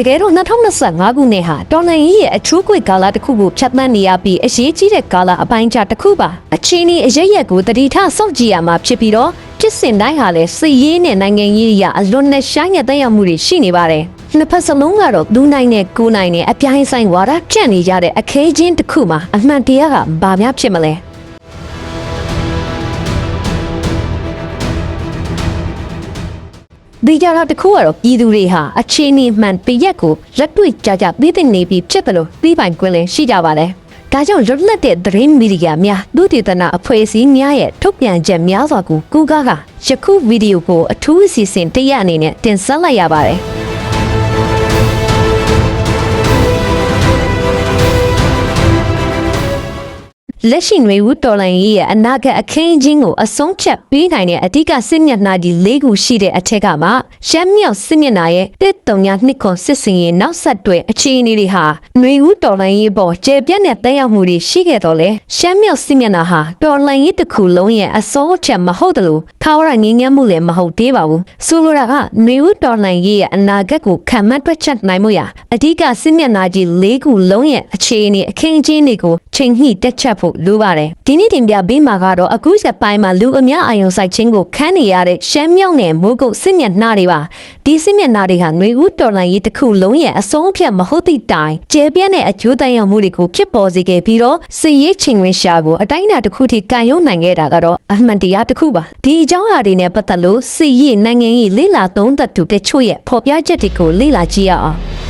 တကယ်တော့2025ခုနှစ်ဟာတော်လန်ကြီးရဲ့အထူးကွေကာလတစ်ခုကိုဖြတ်သန်းနေရပြီးအရေးကြီးတဲ့ကာလအပိုင်းခြားတစ်ခုပါအချင်းဒီအရရက်ကိုတတိထစောင့်ကြည့်ရမှာဖြစ်ပြီးတော့ဖြစ်စဉ်တိုင်းဟာလည်းစစ်ရေးနဲ့နိုင်ငံရေးအရအလွန်နဲ့ရှိုင်းရတဲ့ရမှုတွေရှိနေပါတယ်နှစ်ဖက်စလုံးကတော့သူနိုင်နဲ့ကိုနိုင်နဲ့အပြိုင်ဆိုင်ဝါဒဖြန့်နေကြတဲ့အခဲချင်းတစ်ခုမှာအမှန်တရားကဘာများဖြစ်မလဲ ဒီကြတော့တခုကတော့ပြည်သူတွေဟာအခြေအနေမှန်ပြရက်ကိုလက်တွေ့ကြကြသိသိနေပြီးဖြစ်တယ်လို့သိပိုင်ခွင့်လည်းရှိကြပါတယ်။ဒါကြောင့်လွတ်လပ်တဲ့သတင်းမီဒီယာများဒုတိယနာအဖွဲ့အစည်းများရဲ့ထုတ်ပြန်ချက်များစွာကိုကူကားကယခုဗီဒီယိုကိုအထူးအစီအစဉ်တစ်ရက်အနေနဲ့တင်ဆက်လိုက်ရပါတယ်။ လက်ရှိနှွေဦးတော်လှန်ရေးရဲ့အနာဂတ်အခင်းအကျင်းကိုအဆုံးဖြတ်ပေးနိုင်တဲ့အဓိကစစ်မျက်နှာကြီး၄ခုရှိတဲ့အထက်ကမှရှမ်းမြောက်စစ်မျက်နှာရဲ့တစ်တုံညာနှစ်ခွန်စစ်စင်ရဲ့နောက်ဆက်တွဲအခြေအနေတွေဟာနှွေဦးတော်လှန်ရေးပေါ်ကျေပြတ်တဲ့တက်ရောက်မှုတွေရှိခဲ့တော့လေရှမ်းမြောက်စစ်မျက်နှာဟာတော်လှန်ရေးတစ်ခုလုံးရဲ့အဆုံးဖြတ်မဟုတ်တယ်လို့ထာဝရငင်းငမ်းမှုလည်းမဟုတ်သေးပါဘူးဆိုလိုတာကနှွေဦးတော်လှန်ရေးရဲ့အနာဂတ်ကိုခံမှတ်တွက်ချက်နိုင်မှုရာအဓိကစစ်မျက်နှာကြီး၄ခုလုံးရဲ့အခြေအနေအခင်းအကျင်းတွေကိုချိန်ညှိတက်ချက်ဖို့လိုပါတယ်ဒီနေ့တင်ပြပေးမှာကတော့အခုချက်ပိုင်းမှာလူအများအာရုံစိုက်ခြင်းကိုခန်းနေရတဲ့ရှမ်းမြောက်နယ်မိုးကုတ်စစ်မျက်နှာတွေပါဒီစစ်မျက်နှာတွေဟာຫນွေဦးတော်လိုင်းရေးတစ်ခုလုံးရဲ့အဆုံးအဖြတ်မဟုတ်သည့်တိုင်ကျဲပြန့်တဲ့အကျိုးသက်ရောက်မှုတွေကိုဖြစ်ပေါ်စေခဲ့ပြီးတော့စစ်ရေးချိန်ဝင်ရှာကိုအတိုင်းအတာတစ်ခုထိကန်ရုံနိုင်ခဲ့တာကတော့အမှန်တရားတစ်ခုပါဒီအကြောင်းအရာတွေနဲ့ပတ်သက်လို့စစ်ရေးနိုင်ငံရေးလေ့လာသုံးသပ်သူတချို့ရဲ့ဖော်ပြချက်တွေကိုလေ့လာကြည့်ရအောင်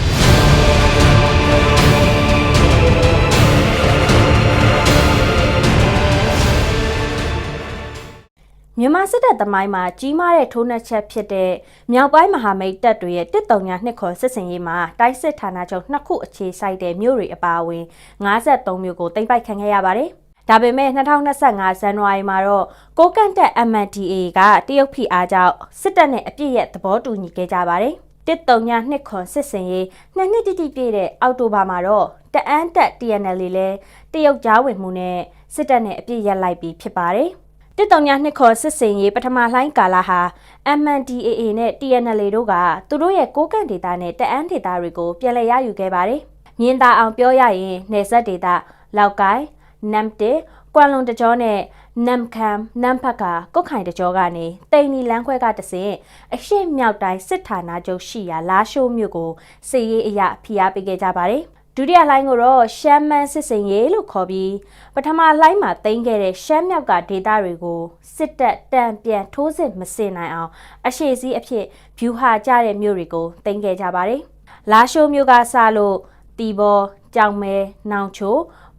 မြန်မာစစ်တပ်သမိုင်းမှာကြီးမားတဲ့ထိုးနှက်ချက်ဖြစ်တဲ့မြောက်ပိုင်းမဟာမိတ်တပ်တွေရဲ့တစ်တုံညာနှစ်ခေါ်စစ်စင်ရေးမှာတိုက်စစ်ဌာနချုပ်နှစ်ခုအခြေစိုက်တဲ့မြို့တွေအပါအဝင်53မြို့ကိုသိမ်းပိုက်ခံခဲ့ရပါတယ်။ဒါပေမဲ့2025ဇန်နဝါရီမှာတော့ကိုကန့်တက် MNDA ကတရုတ်ဖိအားကြောင့်စစ်တပ်နဲ့အပြစ်ရဲ့သဘောတူညီခဲ့ကြပါတယ်။တစ်တုံညာနှစ်ခွန်စစ်စင်ရေးနှစ်နှစ်တိတိပြည့်တဲ့အောက်တိုဘာမှာတော့တအန်းတက် TNL လဲတရုတ်ကြားဝင်မှုနဲ့စစ်တပ်နဲ့အပြစ်ရက်လိုက်ပြီးဖြစ်ပါတယ်။ တစ်တောင်ညာနှစ်ခေါ်စစ်စင်ရေးပထမလှိုင်းကာလဟာ MNDAA နဲ့ TNL တို့ကသူတို့ရဲ့ကိုးကန့်ဒေတာနဲ့တအန်းဒေတာတွေကိုပြန်လည်ရယူခဲ့ပါတယ်။မြင်းသာအောင်ပြောရရင်နေဆက်ဒေတာလောက်ကိုင်းနမ်တေကွမ်လွန်တကြောနဲ့နမ်ခမ်နမ်ဖက်ကကုတ်ခိုင်တကြောကနေတိန်နီလန်းခွဲကတဆင်အရှိမြောက်တိုင်းစစ်ဌာနချုပ်ရှိရာလာရှိုးမြို့ကိုစစ်ရေးအရာဖိအားပေးခဲ့ကြပါတယ်။ ဒုတိယလှိုင်းကိုတော့ရှမ်းမန်းစစ်စင်ရေးလို့ခေါ်ပြီးပထမလှိုင်းမှာတင်ခဲ့တဲ့ရှမ်းမြောက်ကဒေတာတွေကိုစစ်တပ်တံပြန်ထိုးစစ်မစင်နိုင်အောင်အရှိစည်းအဖြစ်ဖြူဟာကြတဲ့မြို့တွေကိုတင်ခဲ့ကြပါတယ်။လာရှိုးမြို့ကစလို့တီဘောကြောင်မဲနောင်ချို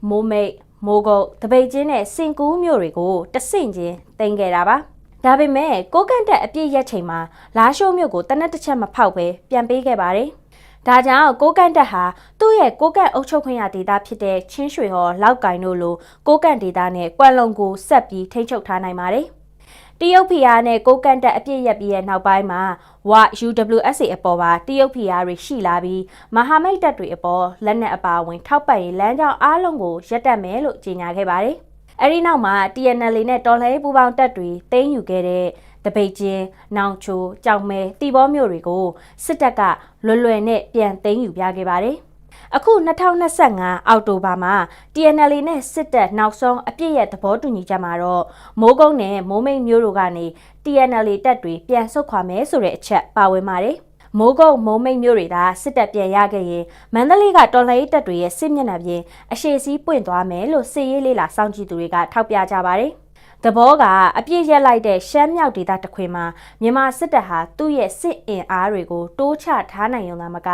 မိုးမိတ်မိုးကုတ်တပိတ်ချင်းနဲ့စင်ကူးမြို့တွေကိုတဆင့်ချင်းတင်ခဲ့တာပါ။ဒါပေမဲ့ကိုကန့်တက်အပြည့်ရက်ချိန်မှာလာရှိုးမြို့ကိုတနက်တစ်ချက်မဖောက်ပဲပြန်ပေးခဲ့ပါတယ်။ ဒါကြောင့်ကိုကန့်တက်ဟာသူ့ရဲ့ကိုကန့်အုပ်ချုပ်ခွင့်ရဒေသဖြစ်တဲ့ချင်းရွှေဟော်လောက်ကင်တို့လိုကိုကန့်ဒေသနဲ့ကွမ်လုံကိုဆက်ပြီးထိန်းချုပ်ထားနိုင်ပါတယ်။တရုတ်ဖီယာနဲ့ကိုကန့်တက်အပြည့်ရက်ပြီးရဲ့နောက်ပိုင်းမှာဝ UWSA အပေါ်ပါတရုတ်ဖီယာတွေရှိလာပြီးမဟာမိတ်တပ်တွေအပေါ်လက်နက်အပါအဝင် ထောက်ပံ့ရေးလမ်းကြောင်းအားလုံးကိုရပ်တန့်မယ်လို့ကြေညာခဲ့ပါတယ်။အဲဒီနောက်မှာ TNL နဲ့တော်လှန်ရေးပူးပေါင်းတပ်တွေတင်းယူခဲ့တဲ့ တပိတ်ချင်း၊နောင်ချို၊ကြောင်မဲ၊တီဘောမြို့တွေကိုစစ်တပ်ကလွယ်လွယ်နဲ့ပြန်သိမ်းယူပြခဲ့ပါတယ်။အခု2025အောက်တိုဘာမှာ TNL နဲ့စစ်တပ်နောက်ဆုံးအပြစ်ရဲ့သဘောတူညီချက်မှာတော့မိုးကုတ်နဲ့မိုးမိတ်မျိုးတို့ကနေ TNL တပ်တွေပြန်ဆုတ်ခွာမယ်ဆိုတဲ့အချက်ပါဝင်ပါတယ်။မိုးကုတ်မိုးမိတ်မျိုးတွေသာစစ်တပ်ပြန်ရခဲ့ရင်မန္တလေးကတော်လှန်ရေးတပ်တွေရဲ့စစ်မျက်နှာပြင်အရှိစီးပွင့်သွားမယ်လို့စစ်ရေးလေးလာစောင့်ကြည့်သူတွေကထောက်ပြကြပါတယ်။ တဘောကအပြည့်ရက်လိုက်တဲ့ရှမ်းမြောက်ဒေသတစ်ခွင်မှာမြန်မာစစ်တပ်ဟာသူ့ရဲ့စစ်အင်အားတွေကိုတိုးချထားနိုင်ရုံသာမက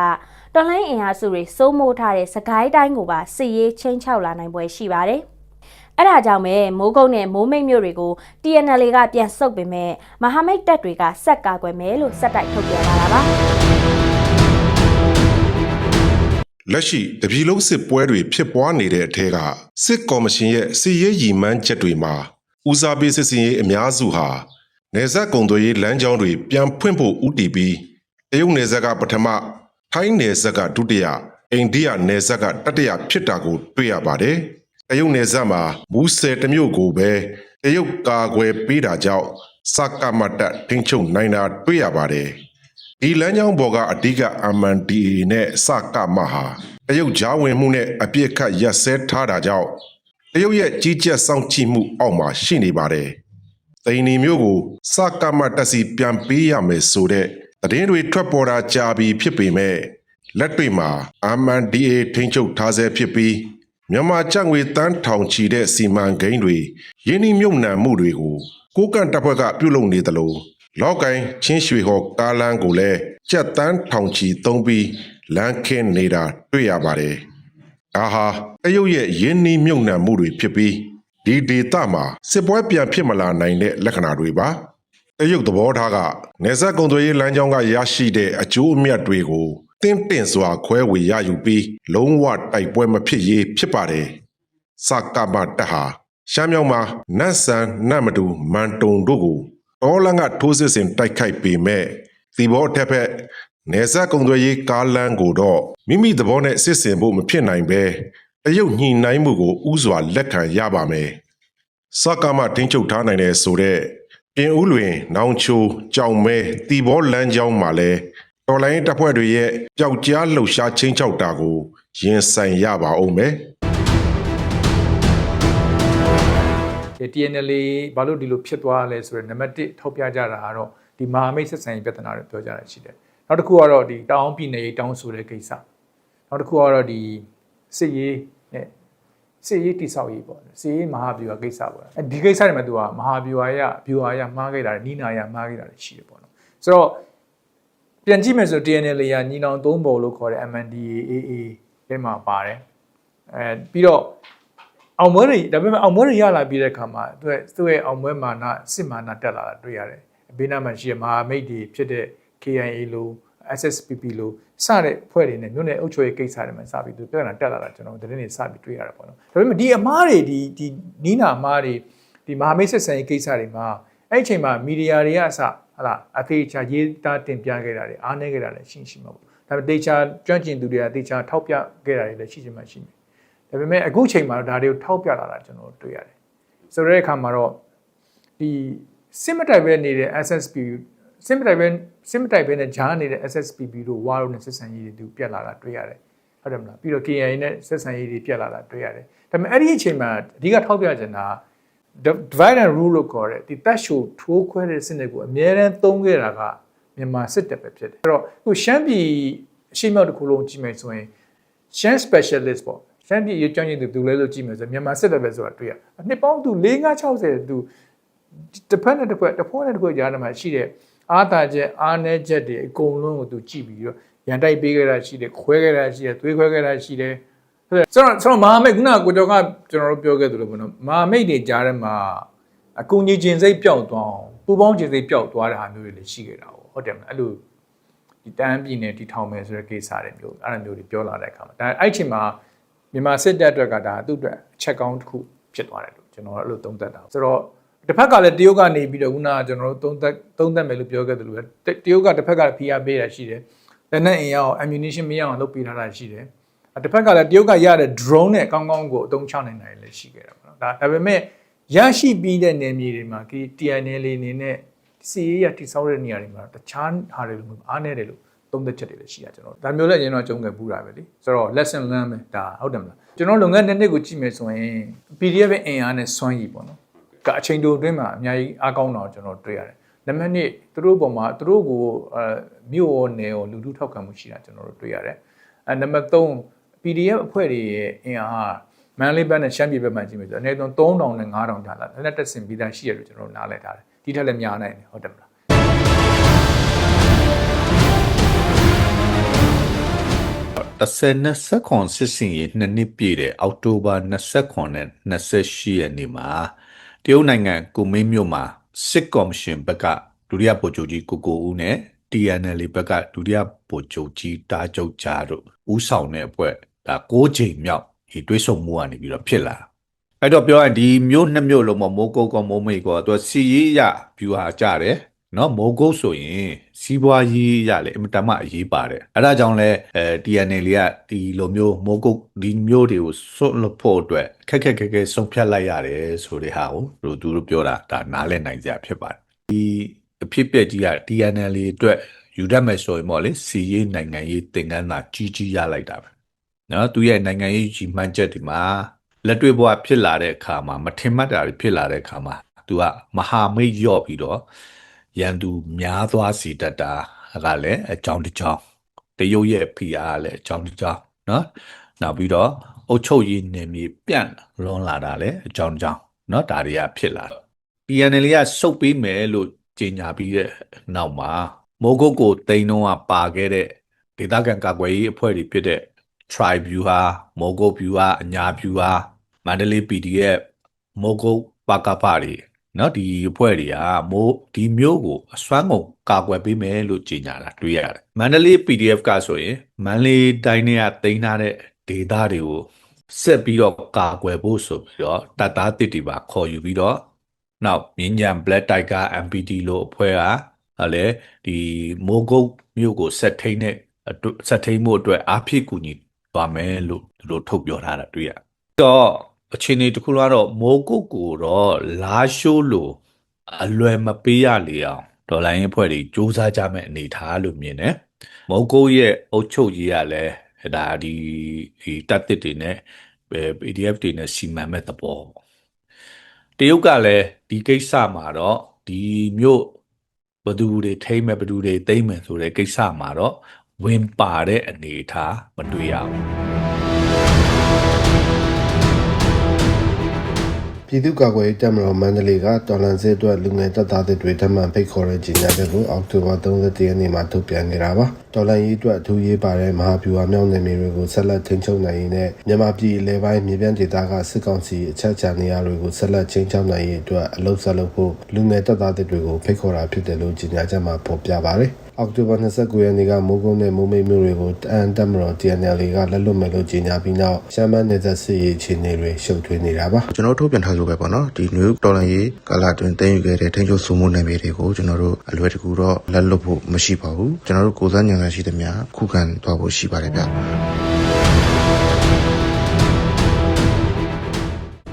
တော်လိုင်းအင်အားစုတွေစိုးမိုးထားတဲ့စကိုင်းတိုင်းကိုပါစစ်ရေးချင်းချောက်လာနိုင်ပွဲရှိပါတယ်။အဲ့ဒါကြောင့်ပဲမိုးကုတ်နဲ့မိုးမိတ်မြို့တွေကို TNL ကပြန်ဆုတ်ပေမဲ့မဟာမိတ်တပ်တွေကဆက်ကာကွယ်မယ်လို့စက်တိုက်ထုတ်ပြန်လာတာပါလက်ရှိတပြည်လုံးစစ်ပွဲတွေဖြစ်ပွားနေတဲ့အထက်ကစစ်ကော်မရှင်ရဲ့စစ်ရေးရည်မှန်းချက်တွေမှာ ဦးစားပေးစစ်စင်ရေးအများစုဟာနေဆက်ကုံသွေးရေးလမ်းကြောင်းတွေပြန်ဖွင့်ဖို့ဥတီပြီးတရုတ်နယ်စပ်ကပထမထိုင်းနယ်စပ်ကဒုတိယအိန္ဒိယနယ်စပ်ကတတိယဖြစ်တာကိုတွေ့ရပါတယ်။တရုတ်နယ်စပ်မှာမူဆယ်တစ်မျိုးကိုပဲတရုတ်ကာကွယ်ပေးတာကြောင့်စကမတ်တထိန်းချုပ်နိုင်တာတွေ့ရပါတယ်ဒီလမ်းကြောင်းပေါ်ကအဓိက MNDAA နဲ့စကမဟာတရုတ်ဂျာဝင်မှုနဲ့အပြစ်ခတ်ရက်စဲထားတာကြောင့် တရုတ်ရဲ့ကြီးကြပ်စောင့်ကြည့်မှုအောက်မှာရှိနေပါတယ်။တိန်နီမျိုးကိုစကမတက်စီပြန်ပေးရမယ်ဆိုတဲ့သတင်းတွေထွက်ပေါ်တာကြာပြီဖြစ်ပေမဲ့လက်တွေ့မှာ MNDAA ထိန်းချုပ်ထားဆဲဖြစ်ပြီးမြန်မာကျပ်ငွေတန်းထောင်ချီတဲ့စီမံကိန်းတွေယင်းနှိမြုပ်နှံမှုတွေကိုကိုကန့်တပ်ဖွဲ့ကပြုလုပ်နေသလိုလောက်ကိုင်းချင်းရွှေဟော်ကားလန်းကိုလည်းကြက်တန်းထောင်ချီသုံးပြီးလမ်းခင်းနေတာတွေ့ရပါတယ်။ ဒါဟာတရုတ်ရဲ့ယင်းနှိမြုပ်နှံမှုတွေဖြစ်ပြီးဒီဒေသမှာစစ်ပွဲပြန်ဖြစ်မလာနိုင်တဲ့လက္ခဏာတွေပါ။တရုတ်သဘောထားကနေဆက်ကုံသွေးရေးလမ်းကြောင်းကရရှိတဲ့အကျိုးအမြတ်တွေကိုတင်းတင့်စွာခွဲဝေရယူပြီးလုံးဝတိုက်ပွဲမဖြစ်ရေးဖြစ်ပါတယ်။စကမတက်ဟာရှမ်းမြောက်မှာနတ်ဆန်နတ်မတူမန်တုံတို့ကိုတော်လန်ကထိုးစစ်ဆင်တိုက်ခိုက်ပေမဲ့ဒီဘောအထက်ဖက် နေဆက်ကုံသွေးရေးကားလန်းကိုတော့မိမိသဘောနဲ့စစ်ဆင်ဖို့မဖြစ်နိုင်ပဲတရုတ်ညှိနှိုင်းမှုကိုဥစွာလက်ခံရပါမယ်။စကမတင်းချုပ်ထားနိုင်တဲ့ဆိုတဲ့ပြင်ဦးလွင် နောင်ချိုကြောင်မဲတီဘောလမ်းကြောင်းမှာလဲတော်လိုင်းတပ်ဖွဲ့တွေရဲ့ပျောက်ကြားလှုပ်ရှားချင်းချောက်တာကိုရင်ဆိုင်ရပါအောင်မယ်။ဒီ TNL ဘာလို့ဒီလိုဖြစ်သွားလဲဆိုတော့နံပါတ်1ထောက်ပြကြတာကတော့ဒီမဟာမိတ်ဆက်ဆံရေးပြဿနာတွေပြောကြတာရှိတယ်။ နောက်တစ်ခုကတော့ဒီတောင်ပြည်နယ်ရေးတောင်းဆိုတဲ့ကိစ္စ။နောက်တစ်ခုကတော့ဒီစစ်ရေးနဲ့စစ်ရေးတိဆောက်ရေးပေါ့။စစ်ရေးမဟာဗျူဟာကိစ္စပေါ့။အဲဒီကိစ္စတွေမှာသူကမဟာဗျူဟာရဗျူဟာရမှားခဲ့တာနီးနာရမှားခဲ့တာရှိတယ်ပေါ့နော်။ဆိုတော့ပြန်ကြည့်မယ်ဆို TNL ရညီနောင်သုံးပုံလို့ခေါ်တဲ့ MNDAA ထဲမှာပါတယ်။အဲပြီးတော့အောင်မွဲတွေဒါပေမဲ့အောင်မွဲတွေရလာပြီးတဲ့အခါမှာသူရဲ့သူ့ရဲ့အောင်မွဲမာနစစ်မာနတက်လာတာတွေ့ရတယ်။ဘေးနားမှာရှိတဲ့မဟာမိတ်တွေဖြစ်တဲ့ KIA လို့ SSPP လို့စတဲ့ဖွဲ့တွေနဲ့မြို့နယ်အုပ်ချုပ်ရေးကိစ္စတွေမှာစပြီးသူပြဿနာတက်လာတာကျွန်တော်သတင်းတွေစပြီးတွေ့ရတယ်ပေါ့နော်။ဒါပေမဲ့ဒီအမားတွေဒီဒီနီးနာအမားတွေဒီမဟာမိတ်ဆက်ဆံရေးကိစ္စတွေမှာအဲ့ဒီအချိန်မှာမီဒီယာတွေကအစဟလာအသေးချာရေးသားတင်ပြခဲ့တာတွေအားနည်းခဲ့တာလည်းရှိရှိမှာပေါ့။ဒါပေမဲ့တေချာကျွမ်းကျင်သူတွေကတေချာထောက်ပြခဲ့တာတွေလည်းရှိရှိမှရှိမယ်။ဒါပေမဲ့အခုချိန်မှာတော့ဒါတွေကိုထောက်ပြလာတာကျွန်တော်တွေ့ရတယ်။ဆိုတဲ့အခါမှာတော့ဒီစစ်မတိုက်ပဲနေတဲ့ SSP စစ်မတိုက်ပဲစစ်မတိုက်ပဲနဲ့ဂျားနေတဲ့ SSPP တို့ဝါတို့နဲ့ဆက်ဆံရေးတွေသူပြက်လာတာတွေ့ရတယ်။ဟုတ်တယ်မလား။ပြီးတော့ KNA နဲ့ဆက်ဆံရေးတွေပြက်လာတာတွေ့ရတယ်။ဒါပေမဲ့အဲ့ဒီအချိန်မှာအဓိကထောက်ပြချင်တာ divide and rule လို့ခေါ်တဲ့ဒီတက်ရှိုထိုးခွဲတဲ့စနစ်ကိုအများအားသုံးခဲ့တာကမြန်မာစစ်တပ်ပဲဖြစ်တယ်။အဲ့တော့ခုရှမ်းပြည်အရှိမြောက်တစ်ခုလုံးကြည့်မယ်ဆိုရင်ရှမ်း specialist ပေါ့ရှမ်းပြည်ရေးကျွမ်းကျင်သူသူလဲလို့ကြည့်မယ်ဆိုမြန်မာစစ်တပ်ပဲဆိုတာတွေ့ရ။နှစ်ပေါင်းသူ4 560သူတစ်ဖက်နဲ့တစ်ဖက်တစ်ဖက်နဲ့တစ်ဖက်ကြားထဲမှာရှိတဲ့ အားသာချက်အားနည်းချက်တွေအကုန်လုံးကိုသူကြည့်ပြီးတော့ရန်တိုက်ပေးခဲ့တာရှိတယ်ခွဲခဲ့တာရှိတယ်သွေးခွဲခဲ့တာရှိတယ်ဆိုတော့ဆိုတော့မဟာမိတ်ခုနကကိုကျော်ကကျွန်တော်တို့ပြောခဲ့သလိုပေါ့နော်မဟာမိတ်တွေကြားထဲမှာအကူညီခြင်းစိတ်ပျောက်သွားအောင်ပူပေါင်းခြင်းစိတ်ပျောက်သွားတဲ့ဟာမျိုးတွေလည်းရှိခဲ့တာဟုတ်တယ်မလားအဲ့လိုဒီတန်းပြည်နယ်တီထောင်မယ်ဆိုတဲ့ကိစ္စတွေမျိုးအဲ့လိုမျိုးတွေပြောလာတဲ့အခါမှာဒါအဲ့ချိန်မှာမြန်မာစစ်တပ်အတွက်ကဒါသူ့အတွက်အချက်ကောင်းတစ်ခုဖြစ်သွားတယ်လို့ကျွန်တော်အဲ့လိုသုံးသပ်တာဆိုတော့ တစ်ဖက်ကလည်းတရုတ်ကနေပြီးတော့ခုနကကျွန်တော်တို့သုံးသက်သုံးသက်မယ်လို့ပြောခဲ့တယ်လို့ပဲတရုတ်ကတစ်ဖက်ကဖိအားပေးတာရှိတယ်လက်နက်အင်အားကို ammunition မရအောင်လုပ်ပေးထားတာရှိတယ်တစ်ဖက်ကလည်းတရုတ်ကရတဲ့ drone နဲ့ကောင်းကောင်းကိုအသုံးချနိုင်တယ်လည်းရှိခဲ့တာပေါ့နော်ဒါဒါပေမဲ့ရရှိပြီးတဲ့နယ်မြေတွေမှာဒီ TNL အနေနဲ့စီရေးရတိစောက်တဲ့နေရာတွေမှာတခြားဟာတွေလိုအားနေတယ်လို့သုံးသက်ချက်တွေလည်းရှိတာကျွန်တော်ဒါမျိုးလည်းကျွန်တော်ကြုံခဲ့ပူးတာပဲလေဆိုတော့ lesson learn ပဲဒါဟုတ်တယ်မလားကျွန်တော်လုပ်ငန်းတစ်နှစ်ကိုကြည့်မယ်ဆိုရင် PDF ရဲ့အင်အားနဲ့စွမ်းရည်ပေါ့နော် ကအချိန်တိုအတွင်းမှာအများကြီးအားကောင်းတော့ကျွန်တော်တွေ့ရတယ်နံပါတ်1သူတို့ပုံမှာသူတို့ကိုအဲမြို့ရောနယ်ရောလူထုထောက်ခံမှုရှိတာကျွန်တော်တို့တွေ့ရတယ်အဲနံပါတ်3 PDF အဖွဲ့တွေရဲ့အင်အားဟာမန်လေးဘက်နဲ့ရှမ်းပြည်ဘက်မှာကြည့်မယ်ဆိုတော့အနည်းဆုံး3000နဲ့5000ထားလာလက်တက်ဆင်ပြီးသားရှိရလို့ကျွန်တော်တို့နားလည်ထားတယ်ဒီထက်လည်းများနိုင်တယ်ဟုတ်တယ်မလား30နဲ့ဆက်ခွန်စစ်စင်ရေးနှစ်နှစ်ပြည့်တဲ့အောက်တိုဘာ29နဲ့28ရက်နေ့မှာ တရုတ်နိုင်ငံကူမင်းမြို့မှာစစ်ကော်မရှင်ဘက်ကဒုတိယဗိုလ်ချုပ်ကြီးကိုကိုဦးနဲ့ TNL ဘက်ကဒုတိယဗိုလ်ချုပ်ကြီးတားချုပ်ကြားတို့ဦးဆောင်တဲ့အဖွဲ့ဒါ6ချိန်မြောက်ဒီတွဲဆုံမှုကနေပြီးတော့ဖြစ်လာအဲ့တော့ပြောရင်ဒီမြို့နှစ်မြို့လုံးမှာမိုးကုတ်ကောမိုးမိတ်ကောသူစီရေးရဗျူဟာကြတယ် နော်မိုးကုတ်ဆိုရင်စီးပွားရေးရလေအင်မတန်မှအရေးပါတယ်အဲ့ဒါကြောင့်လဲအဲ TNL ကဒီလိုမျိုးမိုးကုတ်ဒီမျိုးတွေကိုစွန့်လွတ်ဖို့အတွက်ခက်ခက်ခက်ခဲဆုံးဖြတ်လိုက်ရတယ်ဆိုတဲ့ဟာကိုသူတို့သူတို့ပြောတာဒါနားလည်နိုင်ကြဖြစ်ပါတယ်ဒီအဖြစ်ပြက်ကြီးက TNL အတွက်ယူတတ်မယ်ဆိုရင်ပေါ့လေစီရေးနိုင်ငံရေးသင်ခန်းစာကြီးကြီးရလိုက်တာပဲနော်သူရဲ့နိုင်ငံရေးကြီးမှန်းချက်ဒီမှာလက်တွေ့ဘဝဖြစ်လာတဲ့အခါမှာမထင်မှတ်တာတွေဖြစ်လာတဲ့အခါမှာသူကမဟာမိတ်ရော့ပြီးတော့ ရန်သူများသွားစီတတ်တာကလည်းအကြောင်းတစ်ကြောင်းတရုတ်ရဲ့ဖိအားကလည်းအကြောင်းတစ်ကြောင်းနော်နောက်ပြီးတော့အုတ်ချုပ်ရေးနယ်မြေပြန့်လွန်လာတာလည်းအကြောင်းတစ်ကြောင်းနော်ဒါတွေကဖြစ်လာတယ် PNL ကစုပ်ပေးမယ်လို့ကြေညာပြီးတဲ့နောက်မှာမိုးကုတ်ကိုတိန်တော့ကပါခဲ့တဲ့ဒေသခံကာကွယ်ရေးအဖွဲ့တွေဖြစ်တဲ့ Tribe View ဟာမိုးကုတ် View ဟာအညာ View ဟာမန္တလေး PDF မိုးကုတ်ပါကပါတွေ နော်ဒီအဖွဲ့တွေကမိုးဒီမျိုးကိုအစွမ်းကုန်ကာကွယ်ပေးမယ်လို့ကြေညာတာတွေ့ရတယ်မန္တလေး PDF ကဆိုရင်မန္တလေးတိုင်းတွေကတင်ထားတဲ့ဒေတာတွေကိုဆက်ပြီးတော့ကာကွယ်ဖို့ဆိုပြီးတော့တပ်သားတစ်တီပါခေါ်ယူပြီးတော့နောက်မြင်းညံ Black Tiger MPD လို့အဖွဲ့ကလည်းဒီမိုးကုတ်မြို့ကိုဆက်ထိန်တဲ့ဆက်ထိန်မှုအတွက်အားဖြည့်ကူညီသွားမယ်လို့သူတို့ထုတ်ပြောထားတာတွေ့ရတော့ အချိန်ဒီတစ်ခုလုံးကတော့မိုးကုတ်ကိုတော့လာရှိုးလို့အလွယ်မပေးရလေအောင်ဒေါ်လာရင်းအဖွဲ့တွေစူးစမ်းကြမဲ့အနေထားလို့မြင်တယ်။မိုးကုတ်ရဲ့အုပ်ချုပ်ရေးကလည်းဒါဒီဒီတပ်တစ်တွေနဲ့အဲ PDF တွေနဲ့စီမံမဲ့သဘောပေါ့တရုတ်ကလည်းဒီကိစ္စမှာတော့ဒီမျိုးဘသူတွေထိမ့်မဲ့ဘသူတွေသိမ့်မယ်ဆိုတဲ့ကိစ္စမှာတော့ဝင်ပါတဲ့အနေအထားမတွေ့ရဘူး ပြည်သူ့ကာကွယ်ရေးတပ်မတော်မန္တလေးကတော်လန်စစ်အတွက်လူငယ်တပ်သားတွေထပ်မံဖိတ်ခေါ်တဲ့ကြီးညာချက်ကိုအောက်တိုဘာ31ရက်နေ့မှာထုတ်ပြန်ခဲ့တာပါတော်လန်ရေးအတွက်အထူးရေးပါတဲ့မဟာဗျူဟာမြောက်နယ်မြေတွေကိုဆက်လက်ထိန်းချုပ်နိုင်ရေးနဲ့မြန်မာပြည်အလဲပိုင်းမြေပြန့်ဒေသကစစ်ကောင်စီအချက်ချာနေရာတွေကိုဆက်လက်ချင်းချောင်းနိုင်ရေးအတွက်အလုပ်ဆက်လုပ်ဖို့လူငယ်တပ်သားတွေကိုဖိတ်ခေါ်တာဖြစ်တယ်လို့ကြီးညာချက်မှာဖော်ပြပါတယ် အောက်တိုဘာ29ရက်နေ့ကမိုးကုတ်နဲ့မိုးမိတ်မြို့တွေကိုတအန်တက်မတော် TNL ကလက်လွတ်မယ်လို့ကြေညာပြီးနောက်ရှမ်းမန်းနယ်သက်စစ်ရေးအခြေအနေတွေရှုပ်ထွေးနေတာပါကျွန်တော်တို့ထုတ်ပြန်ထားဆိုပဲပေါ့နော်ဒီ new ဒေါ်လာရေးကာလအတွင်းတင်ယူခဲ့တဲ့ထိန်းချုပ်စုမှုနယ်မြေတွေကိုကျွန်တော်တို့အလွယ်တကူတော့လက်လွတ်ဖို့မရှိပါဘူးကျွန်တော်တို့ကိုယ်စားညံခံရှိသမျှခုခံသွားဖို့ရှိပါတယ်ဗျ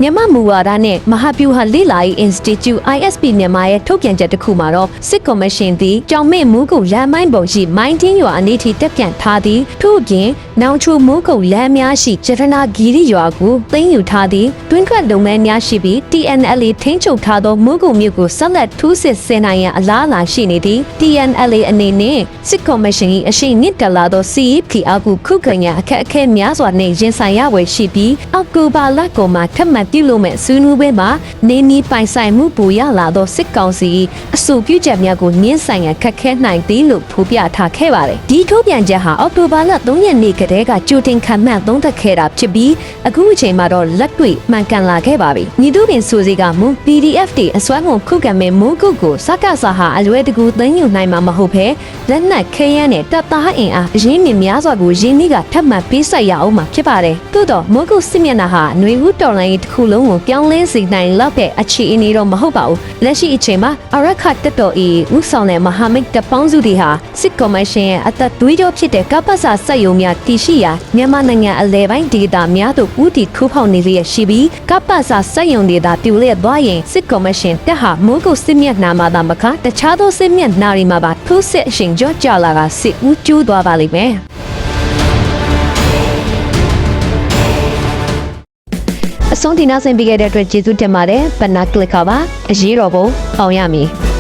မြန်မာမူဝါဒနဲ့မဟာဗျူဟာလေ့လာရေး Institute ISP မြန်မာရဲ့ထုတ်ပြန်ချက်တစ်ခုမှာတော့စစ်ကော်မရှင်သည်ကြောင်မဲမူးကုတ်လမ်းမိုင်းပုံရှိမိုင်းတင်းရွာအနေထိတက်ပြန်ထားသည်ထို့အပြင်နောင်ချိုမူးကုတ်လမ်းများရှိကျရနာဂီရီရွာကိုသိမ်းယူထားသည်တွင်းထွက်လုပ်ငန်းများရှိပြီး TNLA ထိန်းချုပ်ထားသောမူးကုတ်မြို့ကိုဆက်လက်ထူးစစ်ဆင်နိုင်ရန်အလားအလာရှိနေသည် TNLA အနေနဲ့စစ်ကော်မရှင်၏အရှိန်မြင့်တက်လာသော CEP အကူခုခံရန်အခက်အခဲများစွာနဲ့ရင်ဆိုင်ရဝယ်ရှိပြီးအောက်တိုဘာလကုန်မှာထပ်မံပြုလုပ်မဲ့ဆွေးနွေးပွဲမှာနေမီပိုင်ဆိုင်မှုပူရလာသောစစ်ကောင်စီ၏အဆိုပြုချက်များကိုညှင်းဆိုင်ရန်ခက်ခဲနိုင်သည်လို့ဖော်ပြထားခဲ့ပါတယ်။ဒီထုတ်ပြန်ချက်ဟာအောက်တိုဘာလ3ရက်နေ့ကတည်းကကြိုတင်ခံမှန်းသုံးသပ်ခဲ့တာဖြစ်ပြီးအခုအချိန်မှာတော့လက်တွေ့မှန်ကန်လာခဲ့ပါပြီ။ညီတို့ပင်ဆိုစီကမူ PDF တွေအစွမ်းကုန်ခုခံမဲ့မိုးကုတ်ကိုစကားစာဟာအလွဲတကူသိမ်းယူနိုင်မှာမဟုတ်ဘဲလက်နက်ခဲယမ်းနဲ့တပ်သားအင်အားအရင်းမြစ်များစွာကိုရင်းနှီးကထပ်မံပေးဆက်ရအောင်မှာဖြစ်ပါတယ်။သို့တော့မိုးကုတ်စစ်မျက်နှာဟာຫນွေဦးတော်လိုင်းတစ်ခုလုံးကိုပြောင်းလဲစေနိုင်လောက်တဲ့အခြေအနေတော့မဟုတ်ပါဘူး။လက်ရှိအချိန်မှာအရက်ခတ်တက်တော်ဤဥဆောင်တဲ့မဟာမိတ်တပ်ပေါင်းစုတွေဟာစစ်ကော်မရှင်ရဲ့အသက်သွေးကြောဖြစ်တဲ့ကပ္ပစာစက်ယုံများတည်ရှိရာမြန်မာနိုင်ငံအလဲပိုင်းဒေသများသို့ဦးတည်ထိုးဖောက်နေလျက်ရှိပြီးကပ္ပစာစက်ယုံတွေသာပြိုလျက်သွားရင်စစ်ကော်မရှင်တပ်ဟာမိုးကုတ်စစ်မျက်နှာမှာသာမကတခြားသောစစ်မျက်နှာတွေမှာပါထိုးစစ်အရှင်ကြော့ကြလာကစစ်ဦးကျူးသွားပါလိမ့်မယ်။အဆုံးတင်နောက်ဆင်ပေးခဲ့တဲ့အတွက်ကျေးဇူးတင်ပါတယ်။ဘနာကလစ်ခါပါ။အရေးတော်ပုံအောင်ရမည်။